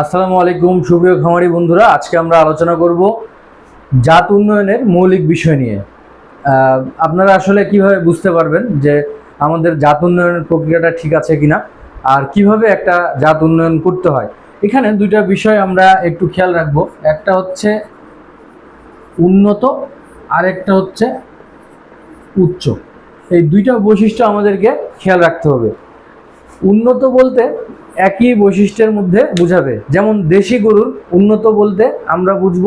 আসসালামু আলাইকুম, সুপ্রিয় খামারি বন্ধুরা। আজকে আমরা আলোচনা করব জাত উন্নয়নের মৌলিক বিষয় নিয়ে। আপনারা আসলে কীভাবে বুঝতে পারবেন যে আমাদের জাত উন্নয়নের প্রক্রিয়াটা ঠিক আছে কিনা, আর কীভাবে একটা জাত উন্নয়ন করতে হয়? এখানে দুইটা বিষয় আমরা একটু খেয়াল রাখব। একটা হচ্ছে উন্নত আর একটা হচ্ছে উচ্চ। এই দুইটা বৈশিষ্ট্য আমাদেরকে খেয়াল রাখতে হবে। উন্নত বলতে একই বৈশিষ্ট্যের মধ্যে বুঝাবে। যেমন দেশি গরুর উন্নত বলতে আমরা বুঝব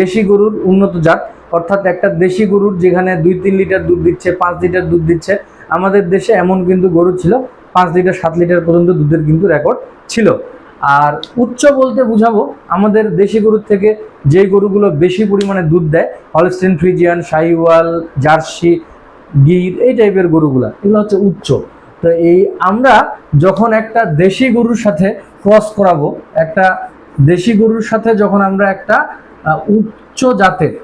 দেশি গরুর উন্নত জাত। অর্থাৎ একটা দেশি গরুর যেখানে দুই তিন লিটার দুধ দিচ্ছে, পাঁচ লিটার দুধ দিচ্ছে, আমাদের দেশে এমন কিন্তু গরু ছিল, পাঁচ লিটার, সাত লিটার পর্যন্ত দুধের কিন্তু রেকর্ড ছিল। আর উচ্চ বলতে বুঝাবো, আমাদের দেশি গরুর থেকে যে গরুগুলো বেশি পরিমাণে দুধ দেয় Holstein Friesian Sahiwal Jersey Gir এই টাইপের গরুগুলা, এগুলো হচ্ছে উচ্চ। তো এই আমরা যখন একটা দেশি গরুর সাথে ক্রস করাবো, একটা দেশি গরুর সাথে যখন আমরা একটা উচ্চ জাতের,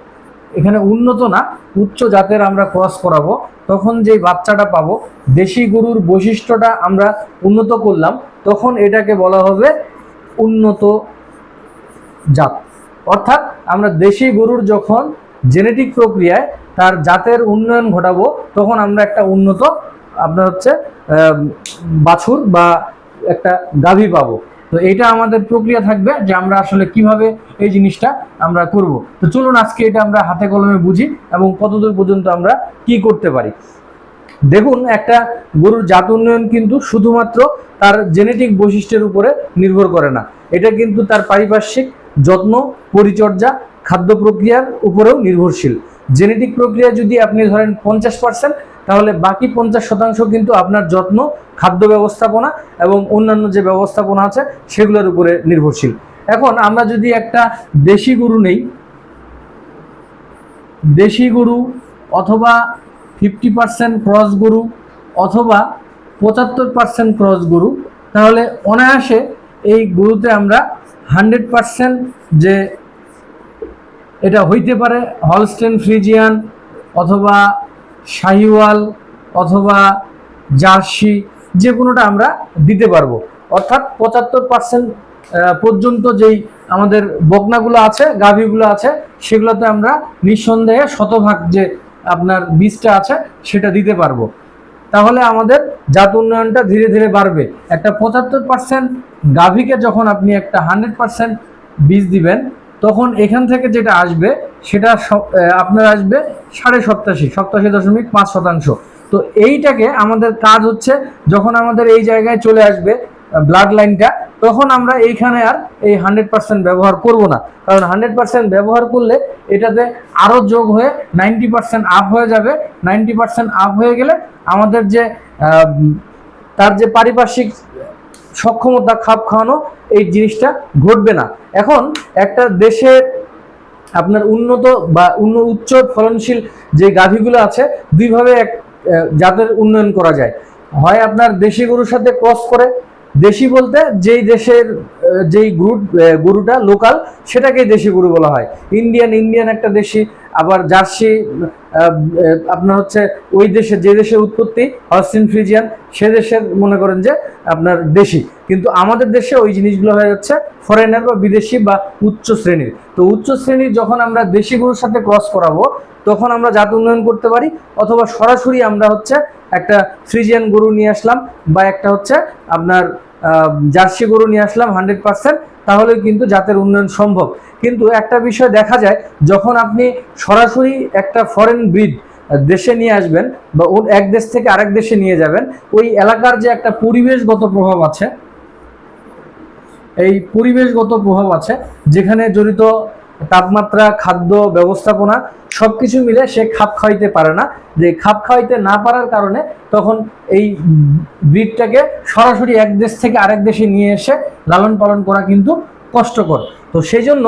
এখানে উন্নত না, উচ্চ জাতের আমরা ক্রস করাবো, তখন যে বাচ্চাটা পাবো, দেশি গরুর বৈশিষ্ট্যটা আমরা উন্নত করলাম, তখন এটাকে বলা হবে উন্নত জাত। অর্থাৎ আমরা দেশি গরুর যখন জেনেটিক প্রক্রিয়ায় তার জাতের উন্নয়ন ঘটাবো, তখন আমরা একটা উন্নত, আপনার হচ্ছে বাছুর বা একটা গাভী পাবো। তো এটা আমাদের প্রক্রিয়া থাকবে যে আমরা আসলে কীভাবে এই জিনিসটা আমরা করব। তো চলুন আজকে এটা আমরা হাতে কলমে বুঝি এবং কতদূর পর্যন্ত আমরা কি করতে পারি। দেখুন, একটা গরুর জাত উন্নয়ন কিন্তু শুধুমাত্র তার জেনেটিক বৈশিষ্ট্যের উপরে নির্ভর করে না। এটা কিন্তু তার পারিপার্শ্বিক যত্ন, পরিচর্যা, খাদ্য প্রক্রিয়ার উপরেও নির্ভরশীল। জেনেটিক প্রক্রিয়া যদি আপনি ধরেন পঞ্চাশ পার্সেন্ট তাহলে বাকি পঞ্চাশ শতাংশ কিন্তু আপনার যত্ন, খাদ্য ব্যবস্থাপনা এবং অন্যান্য যে ব্যবস্থাপনা আছে সেগুলোর উপরে নির্ভরশীল। এখন আমরা যদি একটা দেশি গরু নেই, দেশি গরু অথবা ফিফটি পার্সেন্ট ক্রস গরু অথবা পঁচাত্তর পার্সেন্ট ক্রস গরু, তাহলে অনায়াসে এই গরুতে আমরা হান্ড্রেড পার্সেন্ট যে এটা হইতে পারে হলস্টেন ফ্রিজিয়ান অথবা শাহিওয়াল অথবা জার্সি যে কোনোটা আমরা দিতে পারব। অর্থাৎ পঁচাত্তর পার্সেন্ট পর্যন্ত যেই আমাদের বকনাগুলো আছে, গাভীগুলো আছে, সেগুলোতে আমরা নিঃসন্দেহে শতভাগ যে আপনার বীজটা আছে, সেটা দিতে পারব। তাহলে আমাদের জাত উন্নয়নটা ধীরে ধীরে বাড়বে। একটা পঁচাত্তর পার্সেন্ট গাভীকে যখন আপনি একটা হান্ড্রেড পার্সেন্ট বীজ দিবেন তখন এখান থেকে যেটা আসবে, সেটা আপনার আসবে সাড়ে সপ্তাশি সপ্তাশি দশমিক পাঁচ শতাংশ। তো এইটাকে আমাদের কাজ হচ্ছে, যখন আমাদের এই জায়গায় চলে আসবে ব্লাড লাইনটা তখন আমরা এইখানে আর এই হান্ড্রেড পার্সেন্ট ব্যবহার করব না। কারণ হান্ড্রেড পার্সেন্ট ব্যবহার করলে এটাতে আরও যোগ হয়ে নাইনটি পার্সেন্ট আপ হয়ে যাবে। নাইনটি পার্সেন্ট আপ হয়ে গেলে আমাদের যে তার যে পারিপার্শ্বিক সক্ষমতা খাপ খাওয়ানো এই জিনিসটা ঘটবে না। এখন একটা দেশে আপনার উন্নত বা উন্ন উচ্চ ফলনশীল যে গাভীগুলো আছে, দুইভাবে এক জাতের উন্নয়ন করা যায়। হয় আপনার দেশি গরুর সাথে ক্রস করে দেশি বলতে যেই দেশের যেই গরু গরুটা, লোকাল, সেটাকেই দেশি গরু বলা হয়। ইন্ডিয়ান ইন্ডিয়ান একটা দেশি, আবার জার্সি আপনার হচ্ছে ওই দেশে, যে দেশের উৎপত্তি হস্টিন ফ্রিজিয়ান, সে দেশের মনে করেন যে আপনার দেশি। কিন্তু আমাদের দেশে ওই জিনিসগুলো হয়ে যাচ্ছে ফরেনার বা বিদেশি বা উচ্চ শ্রেণির। তো উচ্চ শ্রেণির যখন আমরা দেশি গরুর সাথে ক্রস করাবো, তখন আমরা জাত উন্নয়ন করতে পারি, অথবা সরাসরি আমরা হচ্ছে একটা ফ্রিজিয়ান গরু নিয়ে আসলাম বা একটা হচ্ছে আপনার জার্সি গরু নিয়ে আসলাম হান্ড্রেড পার্সেন্ট তাহলে কিন্তু জাতের উন্নয়ন সম্ভব। কিন্তু একটা বিষয় দেখা যায়, যখন আপনি সরাসরি একটা ফরেন ব্রিড দেশে নিয়ে আসবেন বা ওর এক দেশ থেকে আরেক দেশে নিয়ে যাবেন, ওই এলাকার যে একটা পরিবেশগত প্রভাব আছে, এই পরিবেশগত প্রভাব আছে, যেখানে জড়িত তাপমাত্রা, খাদ্য ব্যবস্থাপনা সব কিছু মিলে সে খাপ খাওয়াইতে পারে না। যে খাপ খাওয়াইতে না পারার কারণে তখন এই ব্রিডটাকে সরাসরি এক দেশ থেকে আরেক দেশে নিয়ে এসে লালন পালন করা কিন্তু কষ্টকর। তো সেই জন্য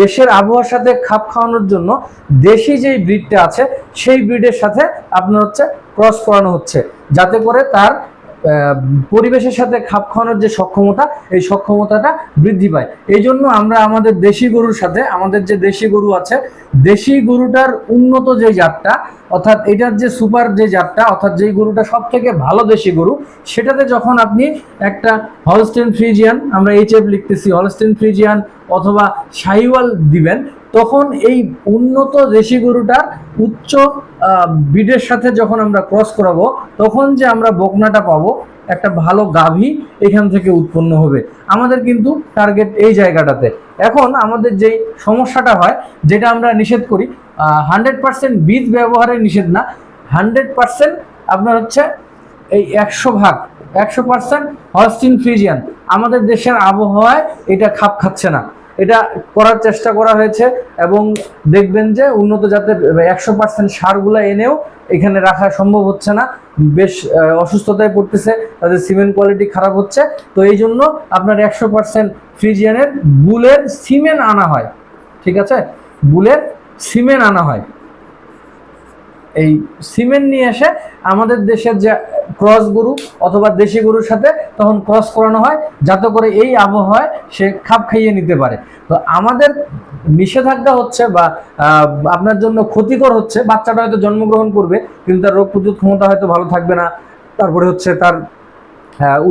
দেশের আবহাওয়ার সাথে খাপ খাওয়ানোর জন্য দেশি যেই ব্রিডটা আছে, সেই ব্রিডের সাথে আপনার হচ্ছে ক্রস করানো হচ্ছে। যাতে করে তার পরিবেশের সাথে খাপ খাওয়ানোর যে সক্ষমতা, এই সক্ষমতাটা বৃদ্ধি পায়। এই জন্য আমরা আমাদের দেশি গরুর সাথে, আমাদের যে দেশি গরু আছে, দেশি গরুটার উন্নত যে জাতটা, অর্থাৎ এটার যে সুপার যে জাতটা, অর্থাৎ যেই গরুটা সব থেকে ভালো দেশি গরু, সেটাতে যখন আপনি একটা হলস্টেন ফ্রিজিয়ান আমরা এইচ এফ লিখতেছি হলস্টেন ফ্রিজিয়ান অথবা শাহিওয়াল দিবেন তখন এই উন্নত দেশি গরুটার উচ্চ বিডের সাথে যখন আমরা ক্রস করাবো, তখন যে আমরা বকনাটা পাবো, একটা ভালো গাভী এখান থেকে উৎপন্ন হবে। আমাদের কিন্তু টার্গেট এই জায়গাটাতে। এখন আমাদের যেই সমস্যাটা হয়, যেটা আমরা নিষেধ করি হান্ড্রেড পার্সেন্ট বীজ ব্যবহারে নিষেধ না হান্ড্রেড পার্সেন্ট আপনার হচ্ছে এই একশো ভাগ, একশো পার্সেন্ট হস্টিন ফ্রিজিয়ান আমাদের দেশের আবহাওয়ায় এটা খাপ খাচ্ছে না। এটা করার চেষ্টা করা হয়েছে এবং দেখবেন যে উন্নত জাতের একশো পার্সেন্ট সারগুলো এনেও এখানে রাখা সম্ভব হচ্ছে না। বেশ অসুস্থতায় পড়তেছে, তাদের সিমেন্ট কোয়ালিটি খারাপ হচ্ছে। তো এই জন্য আপনার একশো পার্সেন্ট ফ্রিজিয়ানের, বুলের সিমেন্ট আনা হয়। ঠিক আছে? বুলের সিমেন্ট আনা হয়। এই সিমেন্ট নিয়ে এসে আমাদের দেশের যে ক্রস গরু অথবা দেশি গরুর সাথে তখন ক্রস করানো হয়, যাতে করে এই আবহাওয়ায় সে খাপ খাইয়ে নিতে পারে। তো আমাদের নিষেধাজ্ঞা হচ্ছে বা আপনার জন্য ক্ষতিকর হচ্ছে, বাচ্চাটা হয়তো জন্মগ্রহণ করবে, কিন্তু তার রোগ প্রতিরোধ ক্ষমতা হয়তো ভালো থাকবে না। তারপরে হচ্ছে তার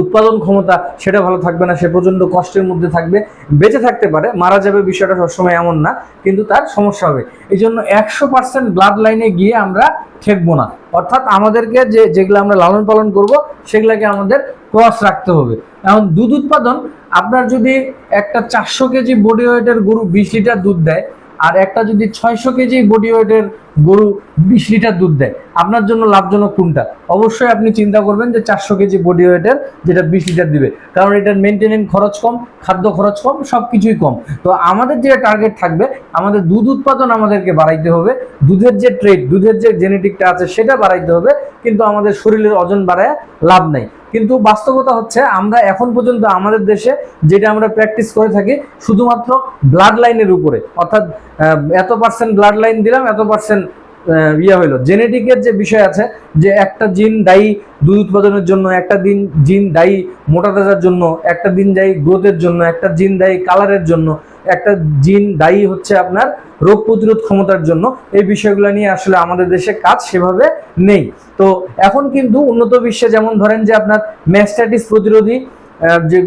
উৎপাদন ক্ষমতা সেটা ভালো থাকবে না, সে প্রচণ্ড কষ্টের মধ্যে থাকবে, বেঁচে থাকতে পারে, মারা যাবে বিষয়টা সবসময় এমন না, কিন্তু তার সমস্যা হবে। এই জন্য একশো পার্সেন্ট ব্লাড লাইনে গিয়ে আমরা ঠেকবো না। অর্থাৎ আমাদেরকে যে, যেগুলো আমরা লালন পালন করব, সেগুলোকে আমাদের ক্রস রাখতে হবে। এখন দুধ উৎপাদন, আপনার যদি একটা চারশো কেজি বডি ওয়েটের গরু বিশ লিটার দুধ দেয়, আর একটা যদি ছয়শো কেজি বডি ওয়েটের গরু বিশ লিটার দুধ দেয়। আপনার জন্য লাভজনক কোনটা? অবশ্যই আপনি চিন্তা করবেন যে চারশো কেজি বডি ওয়েটের যেটা বিশ লিটার দিবে। কারণ এটার মেনটেনেন্স খরচ কম, খাদ্য খরচ কম সব কিছুই কম। তো আমাদের যেটা টার্গেট থাকবে আমাদের দুধ উৎপাদন আমাদেরকে বাড়াইতে হবে। দুধের যে ট্রেড দুধের যে জেনেটিকটা আছে সেটা বাড়াইতে হবে, কিন্তু আমাদের শরীরের ওজন বাড়ায় লাভ নাই। কিন্তু বাস্তবতা হচ্ছে আমরা এখন পর্যন্ত আমাদের দেশে যেটা আমরা প্র্যাকটিস করে থাকি শুধুমাত্র ব্লাড লাইনের উপরে। অর্থাৎ এত পার্সেন্ট ব্লাড লাইন দিলাম, এত পার্সেন্ট ইয়ে হইল। জেনেটিকের যে বিষয় আছে যে একটা জিন দায়ী দুধ উৎপাদনের জন্য, একটা দিন জিন দায়ী মোটা তাজার জন্য, একটা দিন দায়ী গ্রোথের জন্য, একটা জিন দায়ী কালারের জন্য একটা জিন দায়ী হচ্ছে আপনার রোগ প্রতিরোধ ক্ষমতার জন্য। এই বিষয়গুলো নিয়ে আসলে আমাদের দেশে কাজ সেভাবে নেই। তো এখন কিন্তু উন্নত বিশ্বে যেমন ধরেন যে আপনার ম্যাস্টাইটিস প্রতিরোধী যে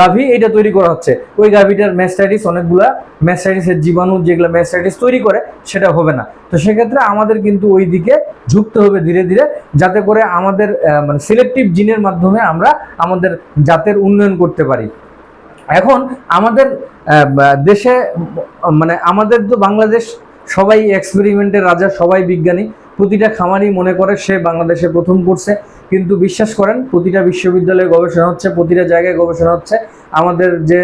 গাভী এটা তৈরি করা হচ্ছে। ওই গাভিটার ম্যাস্টাইটিস অনেকগুলা ম্যাস্টাইটিসের জীবাণু যেগুলো ম্যাস্টাইটিস তৈরি করে, সেটা হবে না। তো সেক্ষেত্রে আমাদের কিন্তু ওই দিকে ঝুঁকতে হবে ধীরে ধীরে, যাতে করে আমাদের মানে সিলেক্টিভ জিনের মাধ্যমে আমরা আমাদের জাতের উন্নয়ন করতে পারি। এখন আমাদের দেশে মানে আমাদের তো বাংলাদেশ সবাই এক্সপেরিমেন্টের রাজা, সবাই বিজ্ঞানী। প্রতিটা খামারই মনে করে সে বাংলাদেশে প্রথম করছে। কিন্তু বিশ্বাস করেন, প্রতিটা বিশ্ববিদ্যালয়ে গবেষণা হচ্ছে, প্রতিটা জায়গায় গবেষণা হচ্ছে। আমাদের যে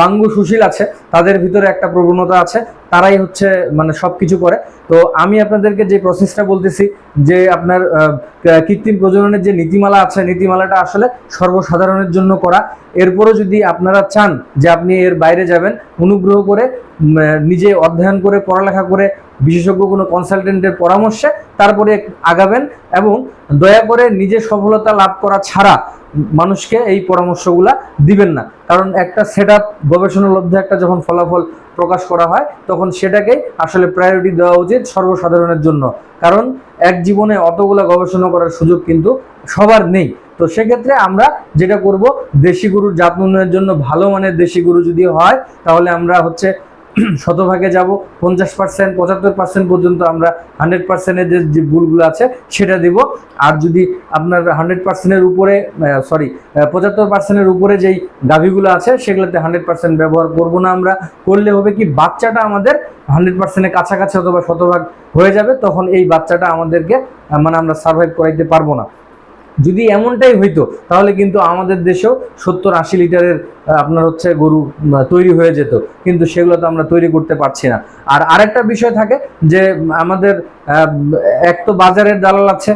বাঙ্গু সুশীল আছে, তাদের ভিতরে একটা প্রবণতা আছে, তারাই হচ্ছে মানে সব কিছু করে। তো আমি আপনাদেরকে যে প্রসেসটা বলতেছি, যে আপনার কৃত্রিম প্রজননের যে নীতিমালা আছে, নীতিমালাটা আসলে সর্বসাধারণের জন্য করা। এরপরও যদি আপনারা চান যে আপনি এর বাইরে যাবেন, অনুগ্রহ করে নিজে অধ্যয়ন করে, পড়ালেখা করে, বিশেষজ্ঞ কোনো কনসালটেন্টের পরামর্শে তারপরে আগাবেন এবং দয়া করে নিজে সফলতা লাভ করা ছাড়া মানুষকে এই পরামর্শগুলা দিবেন না। কারণ একটা সেট আপ গবেষণালব্ধ একটা যখন ফলাফল প্রকাশ করা হয়, তখন সেটাকেই আসলে প্রায়োরিটি দেওয়া উচিত সর্বসাধারণের জন্য। কারণ এক জীবনে অতগুলা গবেষণা করার সুযোগ কিন্তু সবার নেই। তো সেক্ষেত্রে আমরা যেটা করব, দেশি গরুর জাত উন্নয়নের জন্য ভালো মানের দেশি গরু যদি হয়, তাহলে আমরা হচ্ছে শতভাগে যাব। পঞ্চাশ পার্সেন্ট, পঁচাত্তর পার্সেন্ট পর্যন্ত আমরা হান্ড্রেড পার্সেন্টের যে ভুলগুলো আছে সেটা দিব। আর যদি আপনার হান্ড্রেড পার্সেন্টের উপরে সরি পঁচাত্তর পার্সেন্টের উপরে যেই গাভীগুলো আছে সেগুলোতে হান্ড্রেড পার্সেন্ট ব্যবহার করব না আমরা। করলে হবে কি, বাচ্চাটা আমাদের হান্ড্রেড পার্সেন্টের কাছাকাছি অথবা শতভাগ হয়ে যাবে, তখন এই বাচ্চাটা আমাদেরকে মানে আমরা সার্ভাইভ করাইতে পারব না। যদি এমনটাই হইতো, তাহলে কিন্তু আমাদের দেশেও সত্তর আশি লিটারের আপনার হচ্ছে গরু তৈরি হয়ে যেত। কিন্তু সেগুলো তো আমরা তৈরি করতে পারছি না। আর আরেকটা বিষয় থাকে যে, আমাদের এক তো বাজারের দালাল আছে,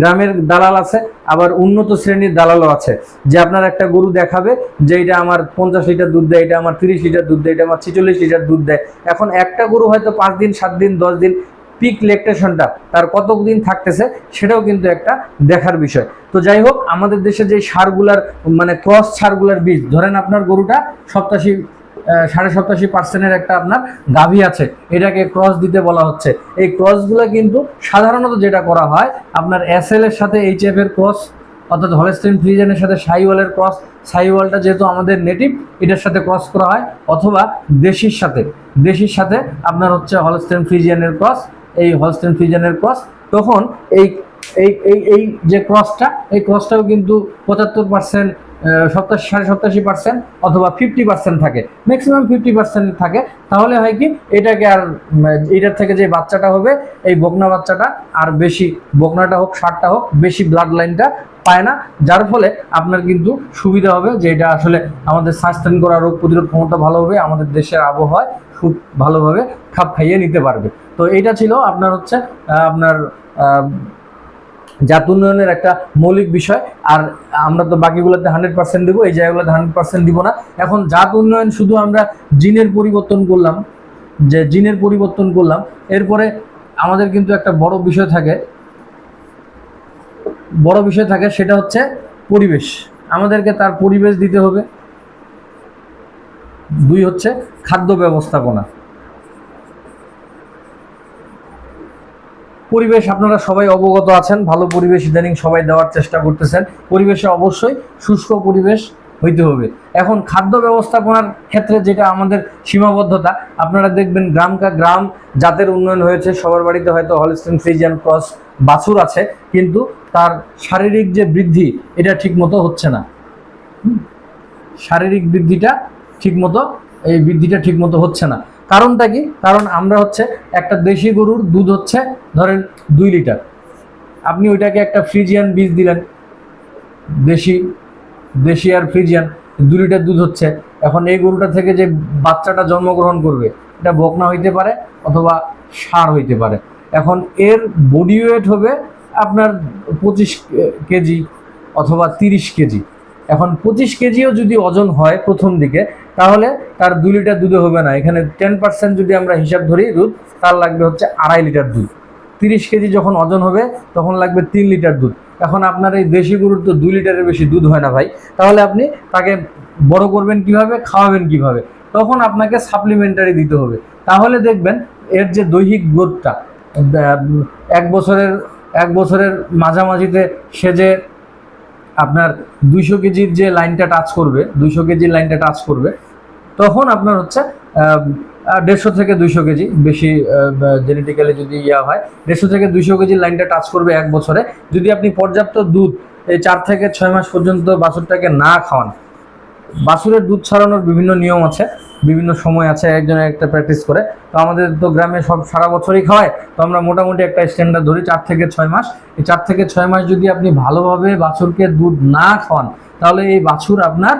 গ্রামের দালাল আছে, আবার উন্নত শ্রেণির দালালও আছে। যে আপনার একটা গরু দেখাবে যে এটা আমার পঞ্চাশ লিটার দুধ দেয়, এটা আমার তিরিশ লিটার দুধ দেয়, এটা আমার ছেচল্লিশ লিটার দুধ দেয়। এখন একটা গরু হয়তো পাঁচ দিন, সাত দিন, দশ দিন পিক লেকটেশনটা তার কতদিন থাকতেছে সেটাও কিন্তু একটা দেখার বিষয়। তো যাই হোক, আমাদের দেশে যে সারগুলার মানে ক্রস সারগুলার বীজ, ধরেন আপনার গরুটা সপ্তাশি সাড়ে সপ্তাশি পার্সেন্টের একটা আপনার গাভী আছে, এটাকে ক্রস দিতে বলা হচ্ছে। এই ক্রসগুলো কিন্তু সাধারণত যেটা করা হয়, আপনার এস এর সাথে এইচ এর ক্রস, অর্থাৎ হলস্টেন ফ্রিজেনের সাথে সাইওয়ালের ক্রস, সাইওয়ালটা যেহেতু আমাদের নেটিভ এটার সাথে ক্রস করা হয়, অথবা দেশির সাথে। দেশির সাথে আপনার হচ্ছে হলস্টেন ফ্রিজিয়ানের ক্রস এই হলস্টেন ফ্রিজিয়ানের ক্রস তখন এই এই এই এই যে ক্রসটা এই ক্রসটাও কিন্তু পঁচাত্তর পার্সেন্ট সপ্তাশি, সাড়ে সপ্তাশি পার্সেন্ট অথবা ফিফটি পার্সেন্ট থাকে। ম্যাক্সিমাম ফিফটি পার্সেন্ট থাকে। তাহলে হয় কি, এটাকে আর এটার থেকে যে বাচ্চাটা হবে, এই বকনা বাচ্চাটা, আর বেশি বকনাটা হোক ষাটটা হোক, বেশি ব্লাড লাইনটা পায় না। যার ফলে আপনার কিন্তু সুবিধা হবে যে এটা আসলে আমাদের সাস্টেন করা রোগ প্রতিরোধ ক্ষমতা ভালো হবে, আমাদের দেশের আবহাওয়ায় খুব ভালোভাবে খাপ খাইয়ে নিতে পারবে। তো এটা ছিল আপনার হচ্ছে আপনার জাত উন্নয়নের একটা মৌলিক বিষয়। আর আমরা তো বাকিগুলোতে হান্ড্রেড পার্সেন্ট দেবো, এই জায়গাগুলোতে হান্ড্রেড পার্সেন্ট দিব না। এখন জাত উন্নয়ন শুধু আমরা জিনের পরিবর্তন করলাম, যে জিনের পরিবর্তন করলাম, এরপরে আমাদের কিন্তু একটা বড় বিষয় থাকে। বড় বিষয় থাকে সেটা হচ্ছে পরিবেশ। আমাদেরকে তার পরিবেশ দিতে হবে। দুই হচ্ছে খাদ্য ব্যবস্থাপনা। পরিবেশ, আপনারা সবাই অবগত আছেন, ভালো পরিবেশ ইদানিং সবাই দেওয়ার চেষ্টা করতেছেন। পরিবেশে অবশ্যই শুষ্ক পরিবেশ হইতে হবে। এখন খাদ্য ব্যবস্থাপনার ক্ষেত্রে যেটা আমাদের সীমাবদ্ধতা, আপনারা দেখবেন গ্রাম কা গ্রাম জাতের উন্নয়ন হয়েছে। সবার বাড়িতে হয়তো হলস্টেন ফ্রিজিয়ান ক্রস বাছুর আছে, কিন্তু তার শারীরিক যে বৃদ্ধি, এটা ঠিকমতো হচ্ছে না। শারীরিক বৃদ্ধিটা ঠিকমতো, এই বৃদ্ধিটা ঠিকমতো হচ্ছে না। কারণটা কি? কারণ আমরা হচ্ছে একটা দেশি গরুর দুধ হচ্ছে ধরেন দুই লিটার। আপনি ওইটাকে একটা ফ্রিজিয়ান বীজ দিলেন, দেশি দেশি আর ফ্রিজিয়ান, দু লিটার দুধ হচ্ছে। এখন এই গরুটা থেকে যে বাচ্চাটা জন্মগ্রহণ করবে, এটা বকনা হইতে পারে অথবা সার হইতে পারে। এখন এর বডি ওয়েট হবে আপনার পঁচিশ কেজি অথবা তিরিশ কেজি। এখন পঁচিশ কেজিও যদি ওজন হয় প্রথম দিকে তাহলে তার দু লিটার দুধে হবে না। এখানে টেন পার্সেন্ট যদি আমরা হিসাব ধরি, দুধ, তার লাগবে হচ্ছে আড়াই লিটার দুধ। তিরিশ কেজি যখন ওজন হবে, তখন লাগবে তিন লিটার দুধ। এখন আপনার এই দেশি গরুর তো দুই লিটারের বেশি দুধ হয় না ভাই। তাহলে আপনি তাকে বড় করবেন কীভাবে, খাওয়াবেন কীভাবে? তখন আপনাকে সাপ্লিমেন্টারি দিতে হবে। তাহলে দেখবেন, এর যে দৈহিক গ্রোথটা এক বছরের এক বছরের মাঝামাঝিতে সে যে আপনার দুইশো কেজির যে লাইনটা টাচ করবে, দুইশো কেজির লাইনটা টাচ করবে তখন আপনার হচ্ছে দেড়শো থেকে দুইশো কেজি বেশি জেনেটিক্যালি যদি ইয়া হয়, দেড়শো থেকে দুইশো কেজি লাইনটা টাচ করবে এক বছরে। যদি আপনি পর্যাপ্ত দুধ এই চার থেকে ছয় মাস পর্যন্ত বাছুরটাকে না খাওয়ান, বাছুরের দুধ ছাড়ানোর বিভিন্ন নিয়ম আছে, বিভিন্ন সময় আছে একজনের একটা প্র্যাকটিস করে। তো আমাদের তো গ্রামে সব সারা বছরই খাওয়ায়, তো আমরা মোটামুটি একটা স্ট্যান্ডার্ড ধরি চার থেকে ছয় মাস। এই চার থেকে ছয় মাস যদি আপনি ভালোভাবে বাছুরকে দুধ না খাওয়ান, তাহলে এই বাছুর আপনার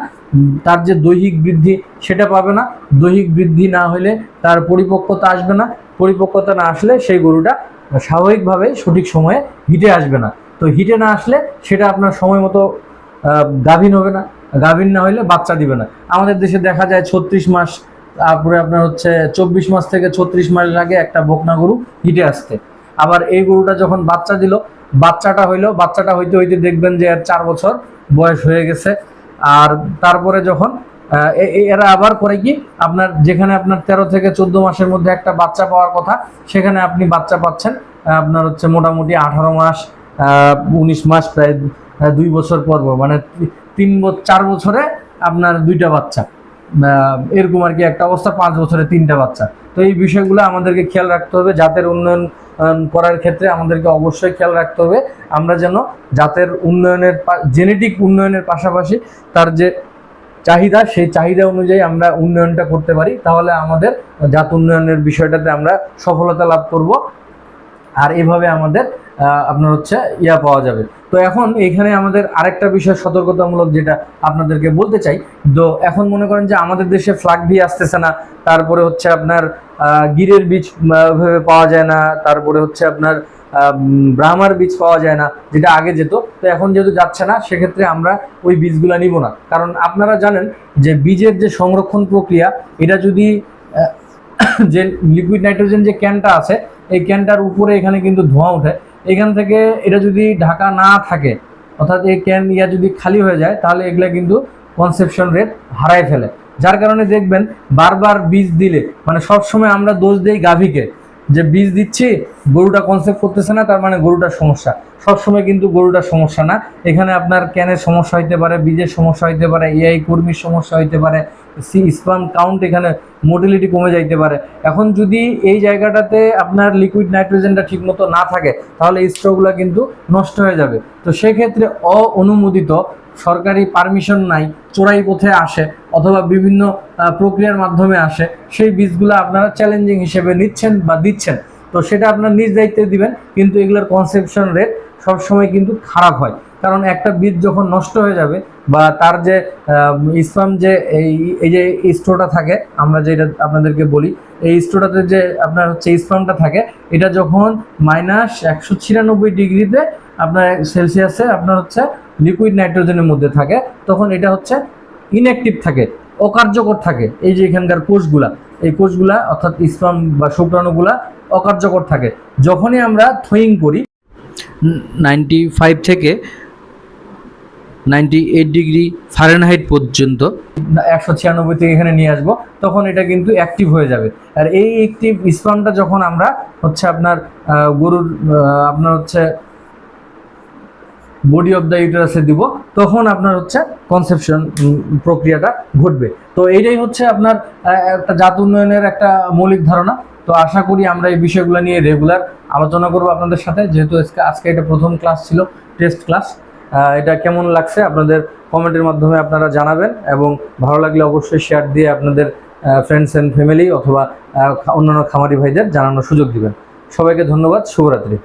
তার যে দৈহিক বৃদ্ধি সেটা পাবে না। দৈহিক বৃদ্ধি না হলে তার পরিপক্কতা আসবে না। পরিপক্কতা না আসলে সেই গরুটা স্বাভাবিকভাবে সঠিক সময়ে হিটে আসবে না। তো হিটে না আসলে সেটা আপনার সময় মতো গাভীন হবে না। গাভীন না হলে বাচ্চা দিবে না। আমাদের দেশে দেখা যায় ছত্রিশ মাস, তারপরে আপনার হচ্ছে চব্বিশ মাস থেকে ছত্রিশ মাস লাগে একটা বকনা গরু হিটে আসতে আবার এই গরুটা যখন বাচ্চা দিল, বাচ্চাটা হইল, বাচ্চাটা হইতে হইতে দেখবেন যে চার বছর বয়স হয়ে গেছে। আর তারপরে যখন এরা আবার করে কি, আপনার যেখানে আপনার তেরো থেকে চোদ্দ মাসের মধ্যে একটা বাচ্চা পাওয়ার কথা, সেখানে আপনি বাচ্চা পাচ্ছেন আপনার হচ্ছে মোটামুটি আঠারো মাস উনিশ মাস, প্রায় দুই বছর পর মানে তিন চার বছরে আপনার দুইটা বাচ্চা। এরকম আর কি একটা অবস্থা, পাঁচ বছরে তিনটা বাচ্চা। তো এই বিষয়গুলো আমাদেরকে খেয়াল রাখতে হবে, জাতের উন্নয়ন করার ক্ষেত্রে আমাদেরকে অবশ্যই খেয়াল রাখতে হবে। আমরা যেন জাতের উন্নয়নের জেনেটিক উন্নয়নের পাশাপাশি তার যে চাহিদা, সেই চাহিদা অনুযায়ী আমরা উন্নয়নটা করতে পারি। তাহলে আমাদের জাত উন্নয়নের বিষয়টাতে আমরা সফলতা লাভ করব। আর এভাবে আমাদের আপনার হচ্ছে ইয়া পাওয়া যাবে। তো এখন এখানে আমাদের আরেকটা বিষয় সতর্কতামূলক যেটা আপনাদেরকে বলতে চাই, তো এখন মনে করেন যে আমাদের দেশে ফ্লাগ বি আসতেছে না, তারপরে হচ্ছে আপনার গিরের বীজ ওইভাবে পাওয়া যায় না, তারপরে হচ্ছে আপনার ব্রাহ্মার বীজ পাওয়া যায় না, যেটা আগে যেত, তো এখন যেহেতু যাচ্ছে না, সেক্ষেত্রে আমরা ওই বীজগুলো নিব না। কারণ আপনারা জানেন যে বীজের যে সংরক্ষণ প্রক্রিয়া, এটা যদি যে লিকুইড নাইট্রোজেন যে ক্যানটা আছে, এই ক্যানটার উপরে এখানে কিন্তু ধোঁয়া ওঠে। এখান থেকে এটা যদি ঢাকা না থাকে, অর্থাৎ এই ক্যান ইয়া যদি খালি হয়ে যায়, তাহলে এগুলা কিন্তু কনসেপশন রেট হারায় ফেলে। যার কারণে দেখবেন বারবার বীজ দিলে মানে সবসময় আমরা দোষ দেই গাভীকে, যে বীজ দিচ্ছি, গরুটা কনসেপ্ট করতেছে না, তার মানে গরুটার সমস্যা। সবসময় কিন্তু গরুটার সমস্যা না। এখানে আপনার ক্যানের সমস্যা হইতে পারে, বীজের সমস্যা হইতে পারে এআই কর্মীর সমস্যা হইতে পারে সি স্পাম কাউন্ট এখানে মোটিলিটি কমে যাইতে পারে। এখন যদি এই জায়গাটাতে আপনার লিকুইড নাইট্রোজেনটা ঠিকমতো না থাকে, তাহলে স্ট্রোগুলো কিন্তু নষ্ট হয়ে যাবে। তো সেক্ষেত্রে অঅনুমোদিত সরকারি পারমিশন নাই, চোরাই পথে আসে অথবা বিভিন্ন প্রক্রিয়ার মাধ্যমে আসে, সেই বীজগুলো আপনারা চ্যালেঞ্জিং হিসেবে নিচ্ছেন বা দিচ্ছেন। তো সেটা আপনার নিজ দায়িত্বে দিবেন, কিন্তু এগুলোর কনসেপশন রেট সবসময় কিন্তু খারাপ হয়। কারণ একটা বীজ যখন নষ্ট হয়ে যাবে বা তার যে ইসলাম যে এই এই যে স্টোটা থাকে, আমরা যেটা আপনাদেরকে বলি, এই স্টোটাতে যে আপনার হচ্ছে ইসলামটা থাকে, এটা যখন মাইনাস একশো ছিয়ানব্বই ডিগ্রিতে আপনার সেলসিয়াসে আপনার হচ্ছে লিকুইড নাইট্রোজেনের মধ্যে থাকে, তখন এটা হচ্ছে ইনঅ্যাক্টিভ থাকে, অকার্যকর থাকে। এই যে এখানকার কোষগুলা, এই কোষগুলা অর্থাৎ ইসলাম বা শুক্রাণুগুলা অকার্যকর থাকে। যখনই আমরা থ্রোয়িং করি নাইনটি ফাইভ থেকে নাইনটি এইট ডিগ্রি ফারেনহাইট পর্যন্ত। একশো ছিয়ানব্বই থেকে এখানে নিয়ে আসব, তখন এটা কিন্তু অ্যাক্টিভ হয়ে যাবে। আর এই অ্যাক্টিভ স্পামটা যখন আমরা হচ্ছে আপনার গরুর আপনার হচ্ছে বডি অফ দ্য ইউটারাসে দিব, তখন আপনার হচ্ছে কনসেপশন প্রক্রিয়াটা ঘটবে। তো এইটাই হচ্ছে আপনার একটা জাত উন্নয়নের একটা মৌলিক ধারণা। তো আশা করি আমরা এই বিষয়গুলো নিয়ে রেগুলার আলোচনা করব আপনাদের সাথে, যেহেতু আজকে এটা প্রথম ক্লাস ছিল টেস্ট ক্লাস এটা কেমন লাগছে আপনাদের কমেন্টের মাধ্যমে আপনারা জানাবেন এবং ভালো লাগলে অবশ্যই শেয়ার দিয়ে আপনাদের ফ্রেন্ডস অ্যান্ড ফ্যামিলি অথবা অন্যান্য খামারি ভাইদের জানানোর সুযোগ দিবেন। সবাইকে ধন্যবাদ, শুভরাত্রি।